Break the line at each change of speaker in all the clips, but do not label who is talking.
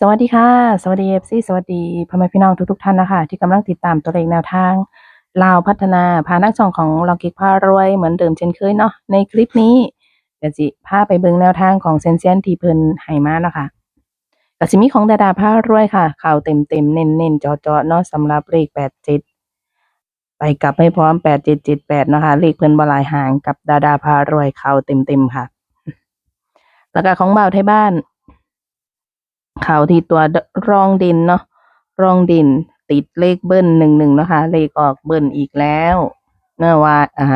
สวัสดีค่ะ สวัสดีเอฟซีสวัสดีพ่อแม่พี่น้องทุกๆท่านนะคะ ที่กำลังติดตามตัวเลขแนวทางลาวพัฒนาพานักช่องของลองกิกพารวยเหมือนเดิมเช่นเคยเนาะในคลิปนี้เดี๋ยวสิพาไปเบิ่งแนวทางของเซนเซียนทีเพิ่นให้มานะคะก็สิมีของดาดาพารวยค่ะ ข่าวเต็มๆเน้นๆเจาะๆเนาะสำหรับเลข87ไปกลับให้พร้อม8778เนะคะเลขเพิ่นบลายหางกับดาดาพารวยข่าวเต็มๆค่ะ แล้วก็ของบ่าวไทยบ้าน ขาวที่ตัวรองดินเนาะรองดิน ติดเลขเบิ้ลหนึ่งหนึ่งนะคะ เลขออกเบิ้ลอีกแล้วเมื่อว่าอ่า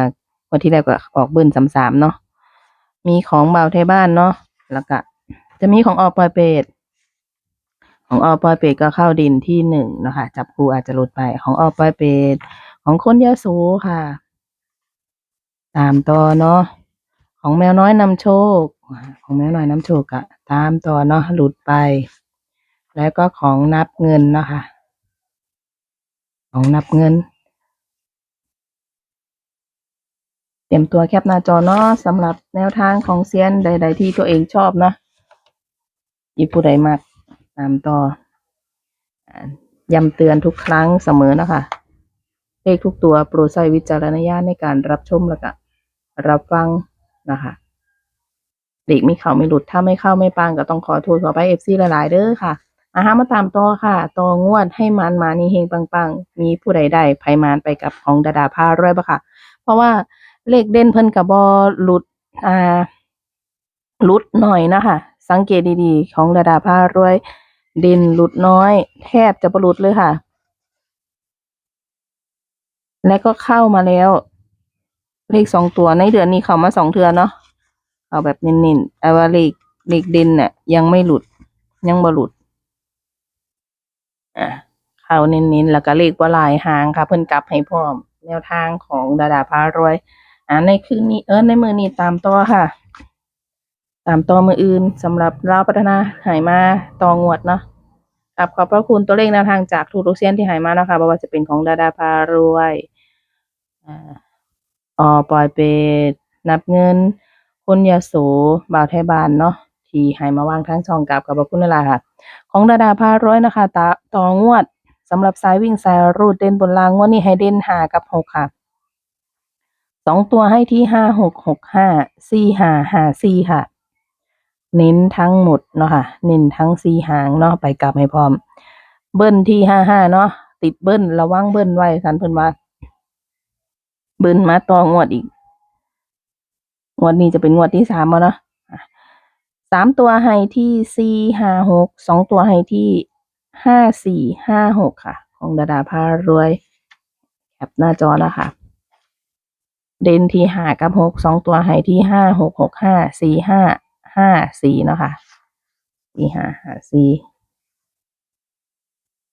วันที่แล้วก็ออกเบิ้ลสามสามเนาะมีของเบาวไทยบ้านเนาะแล้วก็จะมีของออปอยเปดของออปอยเปดก็เข้าดินที่หนึ่งเนาะคะ จับคูอาจจะหลุดไปของออปอยเปดของคนยะโสค่ะ ตามต่อเนาะของแมวน้อยนำโชค ของแมวน้อยน้ำโชคก็ตามต่อเนาะหลุดไป แล้วก็ของนับเงินเนาะคะ ของนับเงิน เตรียมตัวแคปหน้าจอเนาะสำหรับแนวทางของเซียนใด ๆ ที่ตัวเองชอบเนาะอีผู้ใดมากตามต่อย้ำเตือนทุกครั้งเสมอนะคะเลขทุกตัวโปรดใช้วิจารณญาณในการรับชมแล้วก็รับฟังนะคะ เด็กมีเข้าไม่หลุดถ้าไม่เข้าไม่ปังก็ต้องขอโทษขอไปเอฟซีหลายๆเด้อค่ะอาหามาตามต่อค่ะต่องวดให้มันมานี่เฮงปังๆ มีผู้ใดได้ไผมานไปกับของดาดาพารวยปะค่ะ เพราะว่าเลขเด่นเพิ่นกับบอหลุดอ่าหลุดหน่อยนะคะสังเกตดีๆ ของดาดาพารวย เด่นหลุดน้อย แทบจะประหลุดเลยค่ะ และก็เข้ามาแล้ว เลขสองตัวในเดือนนี้เข้ามาสองเทือนเนาะ เอาแบบเน้นๆแต่ว่าเลขเลขเด่นเนี่ยยังไม่หลุด ยังบ่หลุด อะเข้าเน้นๆแล้วก็เลขว่าลายหางค่ะ เพิ่นกลับให้พร้อม แนวทางของดาดาพารวย อ่าในคืนนี้เออในมือนี้ตามต่อค่ะ ตามต่อมืออื่นสำหรับเราพัฒนาหายมาต่องวดเนาะครับขอบพระคุณตัวเลขแนวทางจากทุกทุเซียนที่หายมาเนาะคะไม่ว่าจะเป็นของดาดาพารวยอ่าออปอยเปดนับเงิน คนยาโสบ่าวไทยบานเนาะที่ใหายมาวางทั้งช่องกับขอบพระคุณนั่แหละค่ะ ของดาดาพารวยนะคะตาต่องวดสำหรับสายวิ่งสายรูดเด่นบนรางงวดนี้ให้เด่นหากับหกค่ะสองตัวให้ที่ห้าหกหกห้าสี่ห้าห้าสี่ค่ะ เน้นทั้งหมดเนาะค่ะ เน้นทั้งสี่หางเนาะไปกลับให้พร้อม เบิ้ลที่ห้าห้าเนาะติดเบิ้ลระวังเบิ้ลไว้สันเพิ่นว่าเบิ้ลมาต่องวดอีก วดนี้จะเป็นงวดที่สามแล้วเนาะสามตัวให้ที่สี่ห้าหกสองตัวให้ที่ห้าสี่ห้าหกค่ะ ของดาดาพารวยแคปหน้าจอนะคะ เด่นที่ห้ากับหกสองตัวให้ที่ห้าหกหกห้าสี่ห้าห้าสี่เนาะค่ะสี่ห้าห้าสี่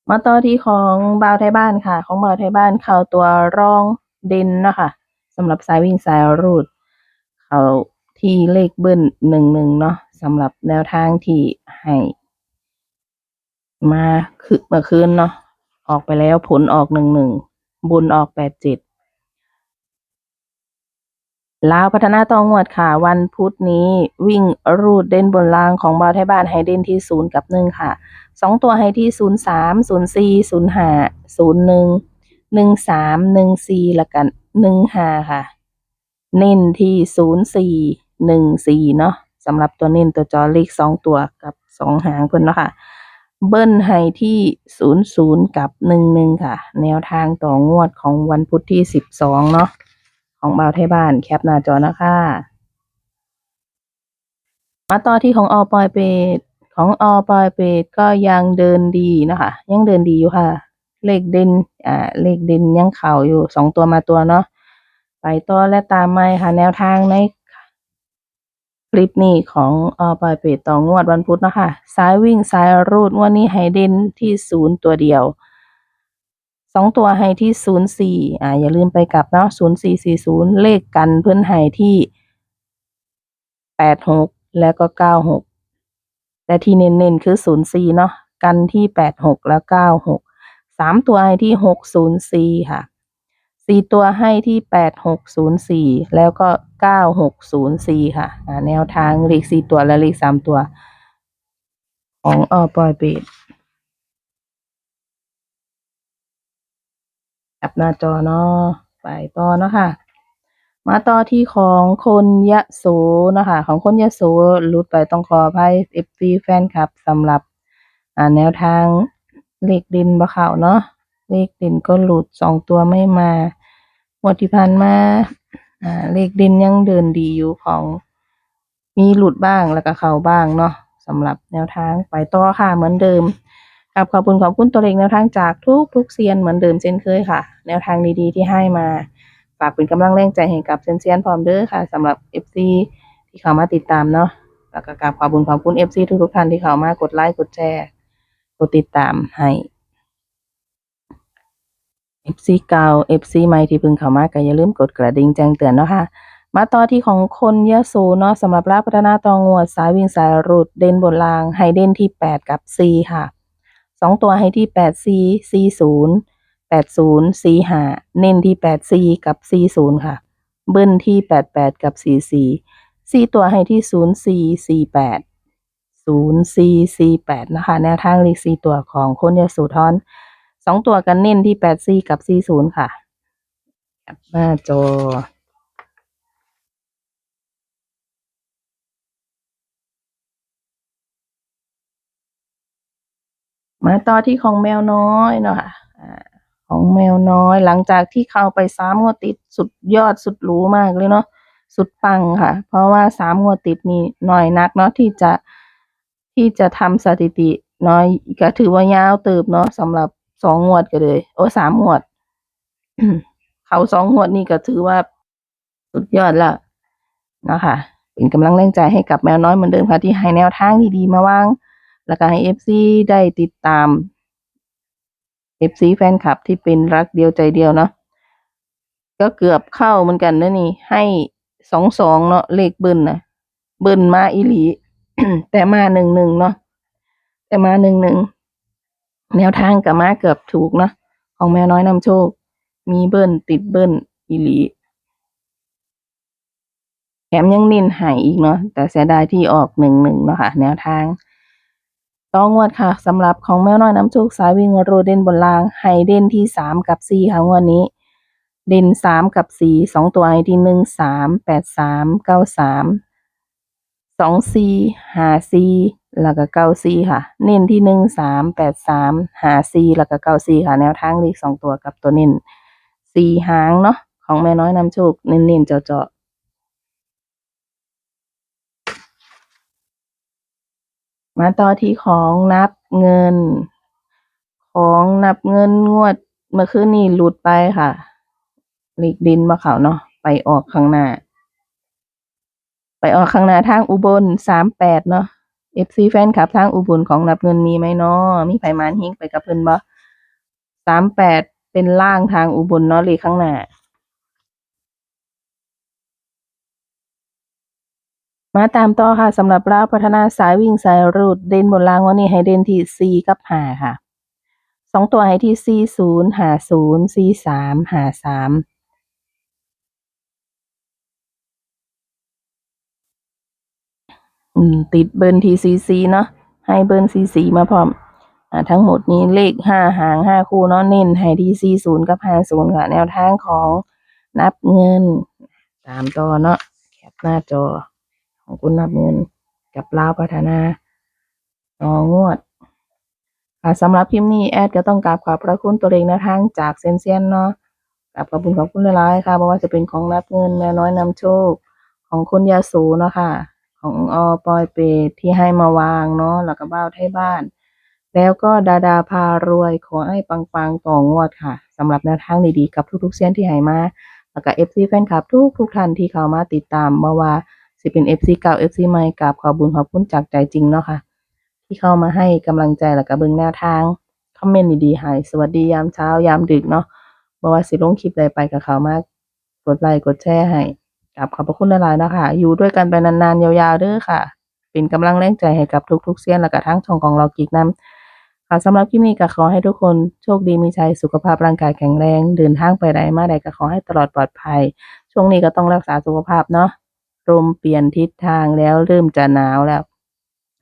มาต่อที่ของบาวไทยบ้านค่ะ ของบาวไทยบ้านเข้าตัวรองเด่นเนาะค่ะสำหรับสายวิ่งสายรูด เขาที่เลขเบิ้ลหนึ่งหนึ่งเนาะสำหรับแนวทางที่ให้มาคือเมื่อคืนเนาะออกไปแล้วผลออกหนึ่งหนึ่งบุญออกแปดเจ็ดลาวพัฒนาตองวดค่ะ วันพุธนี้วิ่งรูดเด่นบนล่างของบาวไทยบ้านให้เด่นที่ศูนย์กับหนึ่งค่ะสองตัวให้ที่ศูนย์สามศูนย์สี่ศูนย์ห้าศูนย์หนึ่งหนึ่งสามหนึ่งสี่ล้วกันหนึ่งห้าค่ะ เน้นที่ศูนย์สี่หนึ่งสี่เนาะสำหรับตัวเน้นตัวจอเลขสองตัวกับสองหางเพิ่นเนาะค่ะ เบิ้ลให้ที่ศูนย์ศูนย์กับหนึ่งหนึ่งค่ะ แนวทางต่องวดของวันพุธที่สิบสองเนาะของบ่าวไทยบ้านแคปหน้าจอนะคะมาต่อที่ของอปอยเปดของอปอยเปดก็ยังเดินดีนะคะยังเดินดีอยู่ค่ะ เลขเด่นอ่าเลขเด่นยังเข่าอยู่สองตัวมาตัวเนาะ ไปต่อและตามไม่ค่ะแนวทางในคลิปนี้ของอปอยเปดต่องวดวันพุธเนาะคะสายวิ่งสายรูดงวันนี้ให้เด่นที่ศูนย์ตัวเดียวสองตัวให้ที่ศูนย์สี่อ่าอย่าลืมไปกลับเนาะศูนย์สี่สี่ศูนย์เลขกันเพื่อนให้ที่แปดหกแล้วก็เก้าหกแต่ที่เน้นๆคือศูนย์สี่เนาะกันที่แปดหกแล้วเก้าหกสามตัวให้ที่หกศูนย์สี่ค่ะ สี่ตัวให้ที่แปดหกศูนย์สี่แล้วก็เก้าหกศูนย์สี่ค่ะแนวทางเลขสี่ตัวและเลขสามตัว ของออปอยเบดแอปหน้าจอเนาะไปต่อเนาะค่ะ มาต่อที่ของคนยะโสเนาะคะ ของคนยะโสหลุดไปต้องขออภัย FC แฟนคลับสำหรับอ่าแนวทางเลขดินบ่เข้าเนาะ เลขดินก็หลุดสองตัวไม่มางวดที่ผ่านมาอ่าเลขดินยังเดินดีอยู่ของ มีหลุดบ้างแล้วก็เข้าบ้างเนาะสำหรับแนวทางไปต่อค่ะเหมือนเดิมกับขอบคุณขอบคุณตัวเลขแนวทางจากทุกทุกเซียนเหมือนเดิมเช่นเคยค่ะ แนวทางดีๆที่ให้มาฝากเป็นกำลังแรงใจให้กับเซียนๆพร้อมเด้อค่ะสำหรับ FC ที่เข้ามาติดตามเนาะแล้วก็กราบขอบคุณขอบคุณ FC ทุกๆท่านที่เข้ามากดไลค์กดแชร์กดติดตามให้ FC เก่า FC ใหม่ที่เพิ่งเข้ามาก็อย่าลืมกดกระดิ่งแจ้งเตือนเนาะค่ะมาต่อที่ของคนยะโสเนาะสำหรับรับพัฒนาตองวดสายวิ่งสายรูดเด่นบนรางให้เด่นที่ 8 กับ4ค่ะสองตัวให้ที่8 4 4 0 8 0 4 5เน้นที่8 4กับ 4 0 ค่ะ เบิ้ลที่ 8 8 กับ 4 4 4ตัวให้ที่0 4 4 8 0 4 4 8นะคะ แนวทางเลข4ตัวของคนยะโสธร สองตัวกันเน้นที่8 4กับ4 0ค่ะแคปหน้าจอมาต่อที่ของแมวน้อยเนาะค่ะของแมวน้อยหลังจากที่เข้าไปสามงวดติดสุดยอดสุดหรูมากเลยเนาะสุดปังค่ะ เพราะว่าสามงวดติดนี่หน้อยนักเนาะที่จะที่จะทำสถิติน้อยก็ถือว่ายาวเติบเนาะสำหรับ สองงวดก็เลย โอ้สามงวด เขาสองงวดนี่ก็ถือว่าสุดยอดละนะค่ะเป็นกำลังแรงใจให้กับแมวน้อยเหมือนเดิมค่ะที่ให้แนวทางดีๆมาว่าง แล้วก็ให้ FC ได้ติดตาม FC แฟนคลับที่เป็นรักเดียวใจเดียวเนาะก็เกือบเข้าเหมือนกันนะนี่ ให้สองสองเนาะเลขเบิ้ลนะเบิ้ลมาอีหลีแต่มาหนึ่งหนึ่งเนาะแต่มาหนึ่งหนึ่ง แนวทางกับมาเกือบถูกเนาะของแมวน้อยนำโชค มีเบิ้ลติดเบิ้ลอีหลีแถมยังเน้นหายอีกเนาะแต่เสียดายที่ออกหนึ่งหนึ่งเนาะค่ะ แนวทางต้องงวดค่ะสำหรับของแมวน้อยน้ำโชคสายวิ่งโรเดนบนรางไฮเดนที่สามกับสี่ค่ะงวดนี้ เดนสามกับสี่สองตัวไอที่หนึ่งสามแปดสามเก้าสามสองสี่ห้าสี่ แล้วก็เก้าสี่ค่ะ เน้นที่หนึ่งสามแปดสามหาสี่แล้วก็เก้าสี่ค่ะ แนวทางเลขสองตัวกับตัวเน้นสี่หางเนาะของแม่น้อยนำโชคเน้นๆเจาะๆมาต่อที่ของนับเงิน ของนับเงินงวดเมื่อคืนนี้หลุดไปค่ะหลีกดินมาเขาเนาะไปออกข้างหน้า ไปออกข้างหน้าทางอุบลสามแปดเนาะ FC แฟนคลับทางอุบลของนับเงินมีไหมเนาะมีไผมานฮิงไปกับเพิ่นบ่สามแปดเป็นล่างทางอุบลเนาะเลขข้างหน้า มาตามต่อค่ะสำหรับราพัฒนาสายวิ่งสายรูดเด่นบนรางวันนี้ให้เด่นที่4กับ5ค่ะสองตัวให้ที่40 50 43 53อืม ติดเบิร์นทีซีซีเนาะให้เบิร์นซีซีมาพร้อมอ่าทั้งหมดนี้เลขห้าหางห้าคู่เนาะเน้นให้ทีซีศูนย์กับห้าศูนย์ค่ะแนวทางของนับเงิน ตามต่อเนาะแคปหน้าจอ ของคุณนับเงินกับลาวพัฒนาต่องวดสำหรับพิมพ์นี้แอดก็ต้องกราบขอบพระคุณตัวเองนะทางจากเซนเซียนเนาะกราบขอบคุณขอบคุณหลายๆค่ะเพราะว่าจะเป็นของนับเงินแม่น้อยนำโชคของคุณยาสูเนาะค่ะ ของอปอยเปตที่ให้มาวางเนาะแล้วก็บ้าวไทยบ้าน แล้วก็ดาดาพารวยขอให้ปังๆต่องวดค่ะสำหรับแนวทางดีๆกับทุกๆเส้นที่ให้มาแล้วก็ FC แฟนคลับทุกทุกๆท่านที่เข้ามาติดตามมาว่าสิเป็น FC เก่า FC ใหม่กราบขอบุญขอบคุณจากใจจริงเนาะค่ะ ที่เข้ามาให้กำลังใจแล้วก็เบิ่งแนวทางคอมเมนต์ดีๆให้สวัสดียามเช้ายามดึกเนาะบ่ว่าสิลงคลิปใดไปกับเขามากกดไลค์กดแชร์ให้ กับขอบพระคุณหลายๆนะคะ อยู่ด้วยกันไปนานๆ ยาวๆเด้อค่ะ เป็นกำลังแรงใจให้กับทุกๆเซียนแล้วก็ทั้งช่องของเรากิกนำค่ะสำหรับคลิปนี้ก็ขอให้ทุกคนโชคดีมีชัยสุขภาพร่างกายแข็งแรง เดินทางไปใดมาใดก็ขอให้ตลอดปลอดภัย ช่วงนี้ก็ต้องรักษาสุขภาพเนาะลมเปลี่ยนทิศทางแล้วเริ่มจะหนาวแล้ว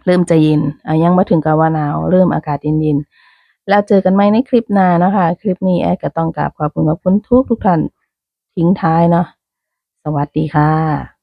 เริ่มจะเย็นอะยังมาถึงกับว่าหนาว เริ่มอากาศเย็นๆแล้วเจอกันใหม่ในคลิปหน้านะคะ คลิปนี้แอดก็ต้องกราบขอบคุณขอบคุณทุกทุกๆท่านทิ้งท้ายเนาะ สวัสดีค่ะ